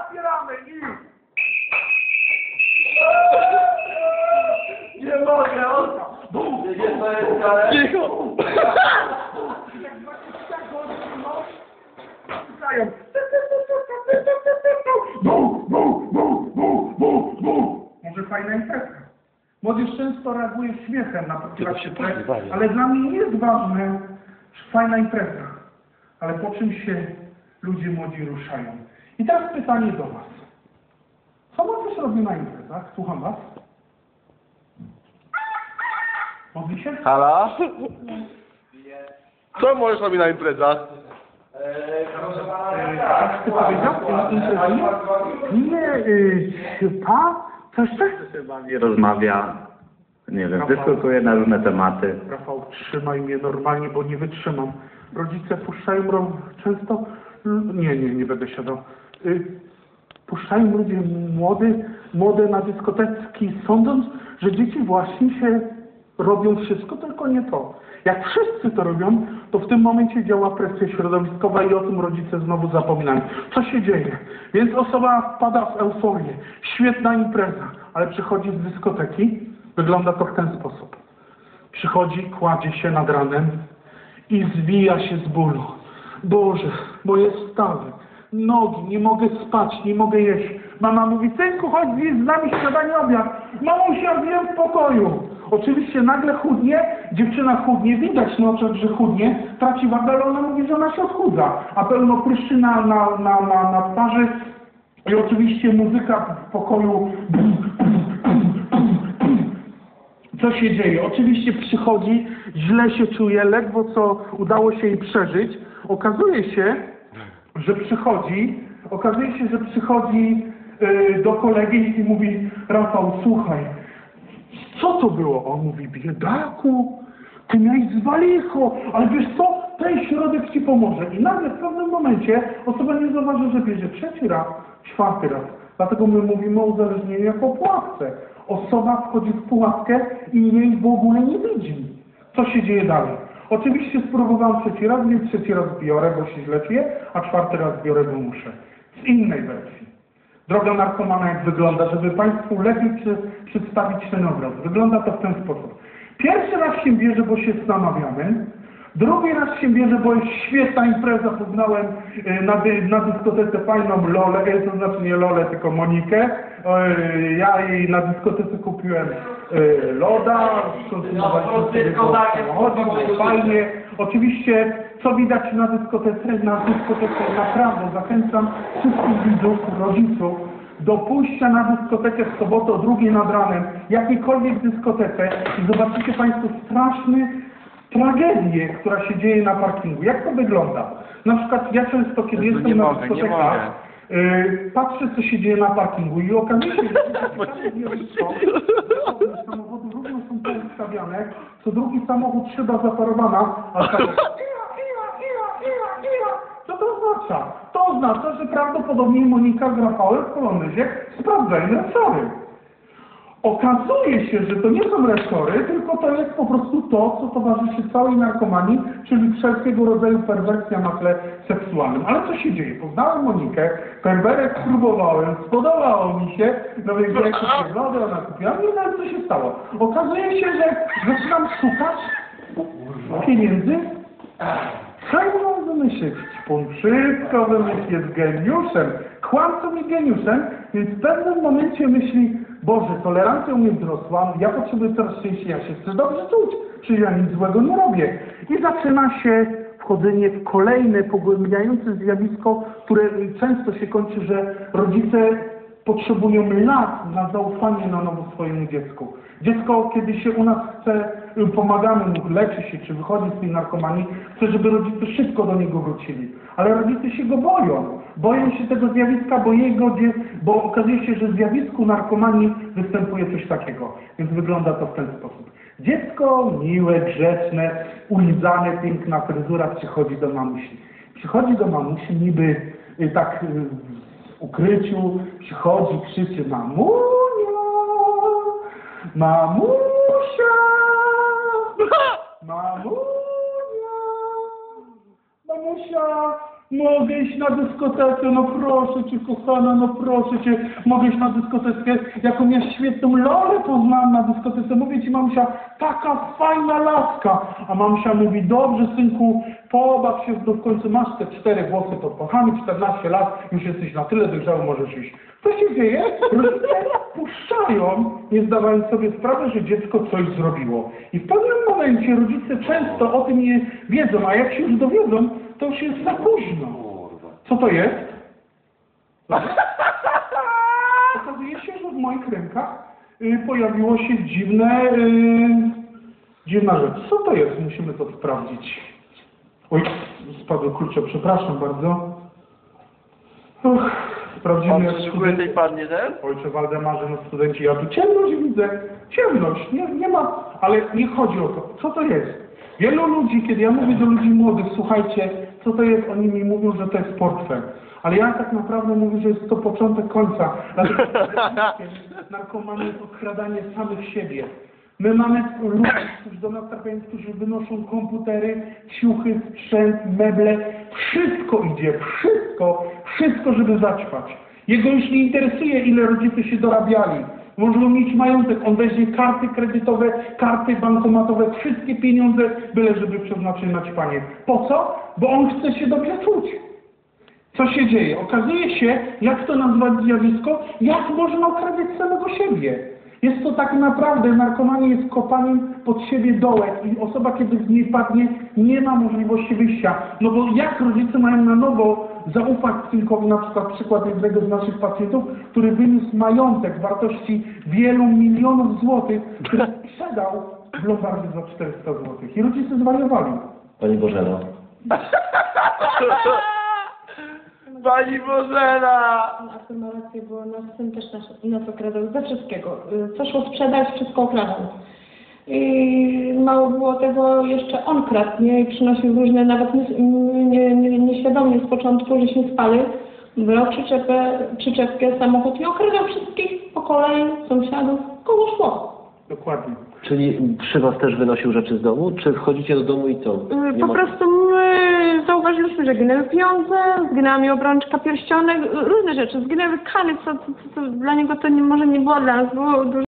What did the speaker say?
napieramy i... Nie mogę, on... Wiecie co jest ale... Cicho! Może fajna imprezka. Młodzież często reaguje śmiechem na podrywają. ale dla mnie nie jest ważne fajna impreza, ale po czym się ludzie młodzi ruszają. I teraz pytanie do Was. Co młodzież robi na imprezach? Słucham Was. Modli się? Halo? Co możesz robić na imprezach? Proszę pana, tak. Ty powiedział? Imprezuje? Nie, y, chyba coś tak? Chyba nie rozmawia, nie wiem, dyskutuje na różne tematy. Rafał, trzymaj mnie normalnie, bo nie wytrzymam. Rodzice puszczają ro- często... Nie, nie, nie będę siadał. Y, puszczają ludzie młody, młode na dyskoteki, sądząc, że dzieci właśnie się robią wszystko, tylko nie to. Jak wszyscy to robią, to w tym momencie działa presja środowiskowa i o tym rodzice znowu zapominają. Co się dzieje? Więc osoba wpada w euforię. Świetna impreza, ale przychodzi z dyskoteki. Wygląda to w ten sposób. Przychodzi, kładzie się nad ranem i zwija się z bólu. Boże, moje stawy, nogi, nie mogę spać, nie mogę jeść. Mama mówi, synku, chodź z nami śniadanie, obiad. Mamusia, zjem w pokoju. Oczywiście nagle chudnie, dziewczyna chudnie, widać na oczach, że chudnie, traci wagę, ale ona mówi, że ona się odchudza. A pełno pryszczy na, na, na, na, na twarzy i oczywiście muzyka w pokoju. Co się dzieje? Oczywiście przychodzi, źle się czuje, ledwo co udało się jej przeżyć. Okazuje się, że przychodzi, okazuje się, że przychodzi y, do kolegi i mówi, Rafał, słuchaj, co to było? On mówi, biedaku, ty miałeś zwalicho, ale wiesz co, ten środek ci pomoże. I nagle w pewnym momencie osoba nie zauważy, że bierze trzeci raz, czwarty raz. Dlatego my mówimy o uzależnieniu jako pułapce. Osoba wchodzi w pułapkę i jej w ogóle nie widzi. Co się dzieje dalej? Oczywiście spróbowałem trzeci raz, więc trzeci raz biorę, bo się źle czuję, a czwarty raz biorę, bo muszę. Z innej wersji. Droga narkomana jak wygląda, żeby Państwu lepiej przy, przedstawić ten obraz. Wygląda to w ten sposób. Pierwszy raz się bierze, bo się namawiamy. Drugi raz się bierze, bo jest świetna impreza. Poznałem e, na, na dyskotece fajną Lolę, e, to znaczy nie Lolę, tylko Monikę. E, Ja jej na dyskotece kupiłem loda, skonsumowaliśmy sobie go w samochodzie, było fajnie. Oczywiście, co widać na dyskotece, na dyskotece naprawdę zachęcam wszystkich widzów, rodziców, do pójścia na dyskotekę w sobotę o drugiej nad ranem, jakiejkolwiek dyskotece i zobaczycie Państwo straszny tragedię, która się dzieje na parkingu. Jak to wygląda? Na przykład ja często, kiedy Jezu, jestem nie na dyskotekach, y, patrzę, co się dzieje na parkingu i okazuje się, że samochody równo są poustawiane, co drugi samochód szyba zaparowana, a tak co to oznacza? To oznacza, że prawdopodobnie Monika z Rafałem w Polonezie sprawdzali resory. Okazuje się, że to nie są resory, tylko to jest po prostu to, co towarzyszy całej narkomanii, czyli wszelkiego rodzaju perwersja na tle seksualnym. Ale co się dzieje? Poznałem Monikę, perwerek spróbowałem, spodobało mi się, no więc jak kupię wodę, ona kupiła, nie wiem co się stało. Okazuje się, że zaczynam szukać pieniędzy Fajną wymyślić, on wszystko wymyśli, jest geniuszem, kłamcą i geniuszem, więc w pewnym momencie myśli, Boże, tolerancja u mnie wzrosła, ja potrzebuję coraz częściej, ja się chcę dobrze czuć, czyli ja nic złego nie robię. I zaczyna się wchodzenie w kolejne, pogłębiające zjawisko, które często się kończy, że rodzice potrzebują lat na zaufanie na nowo swojemu dziecku. Dziecko, kiedy się u nas chce, y, pomagamy mu, leczy się, czy wychodzi z tej narkomanii, chce, żeby rodzice szybko do niego wrócili. Ale rodzice się go boją. Boją się tego zjawiska, bo jego, bo okazuje się, że w zjawisku narkomanii występuje coś takiego. Więc wygląda to w ten sposób. Dziecko miłe, grzeczne, ulizane, piękna fryzura przychodzi do mamusi. Przychodzi do mamusi niby y, tak y, w ukryciu, przychodzi, krzyczy mamunio, mamusia, mamunia, mamusia, mogę iść na dyskotekę, no proszę cię kochana, no proszę cię, mogę iść na dyskotekę, jaką ja świetną lolę poznałam na dyskotece, mówię ci mamusia, taka fajna laska, a mamusia mówi, dobrze synku, pobaw się, no w końcu masz te cztery włosy pod pachami, 14 lat, już jesteś na tyle dojrzały, możesz iść. Co się dzieje? Rodzice puszczają, nie zdawając sobie sprawy, że dziecko coś zrobiło. I w pewnym momencie rodzice często o tym nie wiedzą, a jak się już dowiedzą, to już jest za późno. Co to jest? Okazuje się, że w moich rękach y, pojawiło się dziwne, y, dziwna rzecz. Co to jest? Musimy to sprawdzić. Oj, spadły klucze, przepraszam bardzo. Uch, sprawdzimy Pan jak tej pannie ten? Ojcze Waldemarze, no studenci, ja tu ciemność widzę. Ciemność, nie, nie ma, ale nie chodzi o to. Co to jest? Wielu ludzi, kiedy ja mówię do ludzi młodych, słuchajcie, co to jest, oni mi mówią, że to jest portfel. Ale ja tak naprawdę mówię, że jest to początek końca. Dlatego narkomania jest odkradanie samych siebie. My mamy ludzi, którzy do nas trafiają, którzy wynoszą komputery, ciuchy, sprzęt, meble. Wszystko idzie, wszystko, wszystko, żeby zaćpać. Jego już nie interesuje, ile rodzice się dorabiali. Możemy mieć majątek, on weźmie karty kredytowe, karty bankomatowe, wszystkie pieniądze, byle żeby przeznaczyć na ćpanie. Po co? Bo on chce się dobrze czuć. Co się dzieje? Okazuje się, jak to nazwać zjawisko, jak można okradzić samego siebie. Jest to tak naprawdę, narkomanie jest kopaniem pod siebie dołek i osoba, kiedy z niej padnie, nie ma możliwości wyjścia. No bo jak rodzice mają na nowo zaufać synkowi, na przykład przykład jednego z naszych pacjentów, który wyniósł majątek wartości wielu milionów złotych, który sprzedał w Lombardzie za 400 złotych. I rodzice zwariowali. Pani Bożeno. Pani Bożena! Artur ma rację, bo nasz syn też nas, nas okradał ze wszystkiego. Y, Co szło sprzedać, wszystko okradał. I mało było tego, jeszcze on kradł, nie? I przynosił różne, nawet nie, nie, nie, nieświadomie z początku, żeśmy spali, brał przyczepę, przyczepkę, samochód i okradał wszystkich po kolei, sąsiadów, koło szło. Dokładnie. Czyli przy was też wynosił rzeczy z domu, czy wchodzicie do domu i co? Y, Nie Po ma- prostu zauważyliśmy, że zginęły pieniądze, zginęła mi obrączka pierścionek, różne rzeczy, zginęły kany, co, co, co, co dla niego to nie, może nie było, dla nas było dużo